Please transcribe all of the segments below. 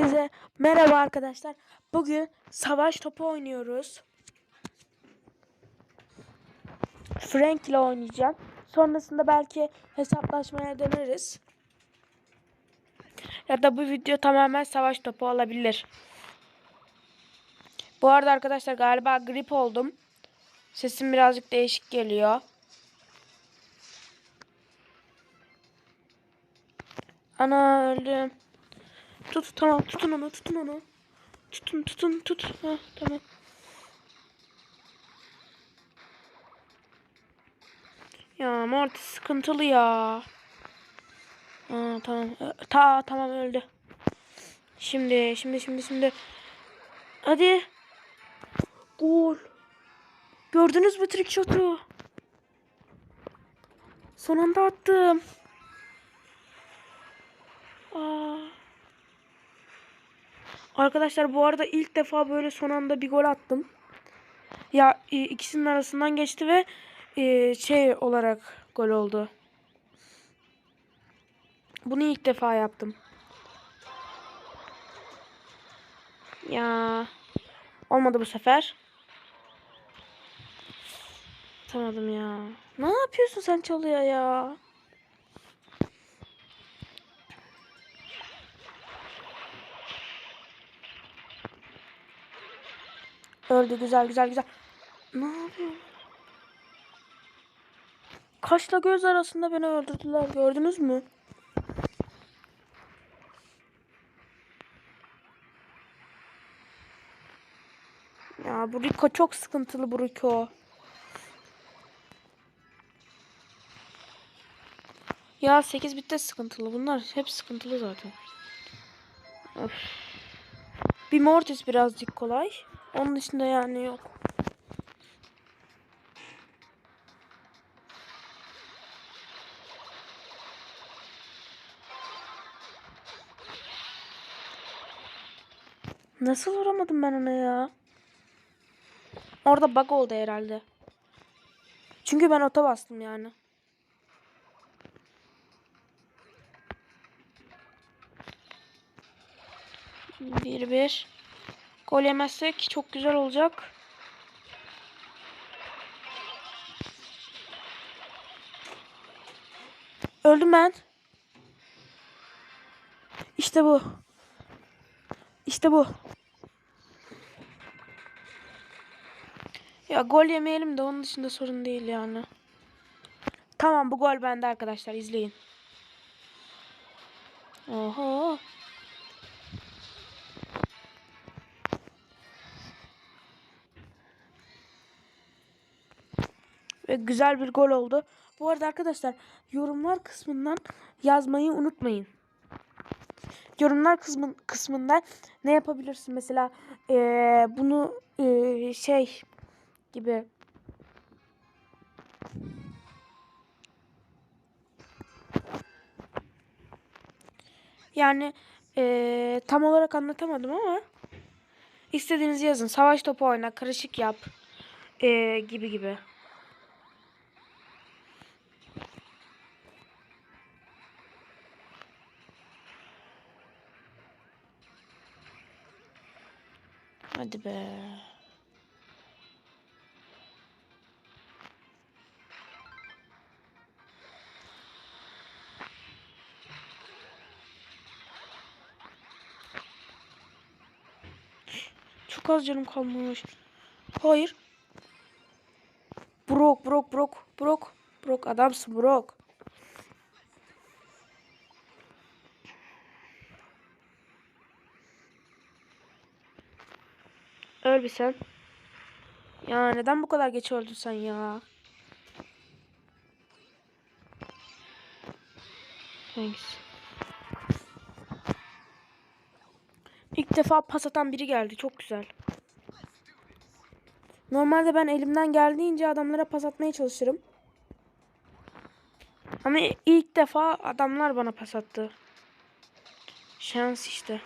Herkese merhaba arkadaşlar. Bugün savaş topu oynuyoruz. Frank ile oynayacağım. Sonrasında belki hesaplaşmaya döneriz. Ya da bu video tamamen savaş topu olabilir. Bu arada arkadaşlar galiba grip oldum. Sesim birazcık değişik geliyor. Ana öldüm. Tut tamam tutun onu tutun onu. Tutun tutun tut. Ha, tamam. Ya Morty sıkıntılı ya. Ha, tamam. Ta tamam öldü. Şimdi şimdi şimdi şimdi. Hadi. Gol. Gördünüz mü trick shot'u? Son anda attım. Aa. Arkadaşlar bu arada ilk defa böyle son anda bir gol attım. Ya e, ikisinin arasından geçti ve e, şey olarak gol oldu. Bunu ilk defa yaptım. Ya olmadı bu sefer. Atamadım ya. Ne yapıyorsun sen çalıyor ya? Öldü güzel güzel güzel. Ne yapıyor? Kaşla göz arasında beni öldürdüler. Gördünüz mü? Ya bu Rico çok sıkıntılı bu Rico. Ya 8 bitte sıkıntılı. Bunlar hep sıkıntılı zaten. Öf. Bir Mortis birazcık kolay. Onun dışında yani yok. Nasıl vuramadım ben ona ya? Orada bug oldu herhalde. Çünkü ben ota bastım yani. Bir bir. Gol yemezsek çok güzel olacak. Öldüm ben. İşte bu. İşte bu. Ya gol yemeyelim de onun dışında sorun değil yani. Tamam bu gol bende arkadaşlar izleyin. Oho. Ve güzel bir gol oldu. Bu arada arkadaşlar yorumlar kısmından yazmayı unutmayın. Yorumlar kısmın, kısmında ne yapabilirsin mesela eee, bunu eee, şey gibi yani eee, tam olarak anlatamadım ama istediğinizi yazın. Savaş topu oyna, karışık yap eee, gibi gibi. Hadi be. Çok az canım kalmış. Hayır. Brok, Brok, Brok, Brok. Brok adamsın Brok. Öl bir sen. Ya neden bu kadar geç öldün sen ya? Thanks. İlk defa pas atan biri geldi. Çok güzel. Normalde ben elimden geldiğince adamlara pas atmaya çalışırım. Ama ilk defa adamlar bana pas attı. Şans işte.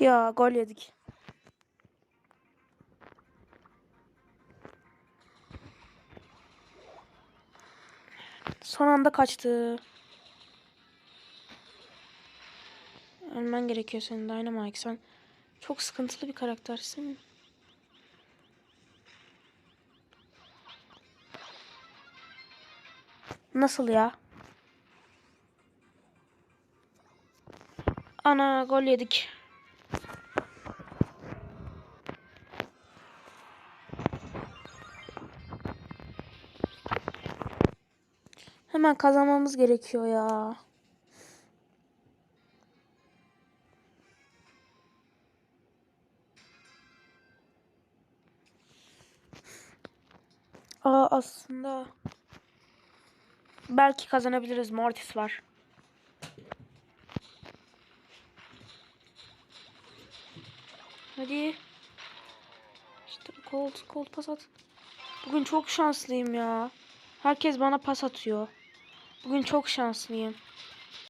Ya gol yedik. Son anda kaçtı. Ölmen gerekiyor senin Dynamite. Sen çok sıkıntılı bir karaktersin. Nasıl ya? Ana gol yedik. Hemen kazanmamız gerekiyor ya. Aa aslında belki kazanabiliriz. Mortis var. Hadi. İşte cold, cold pas at. Bugün çok şanslıyım ya. Herkes bana pas atıyor. Bugün çok şanslıyım.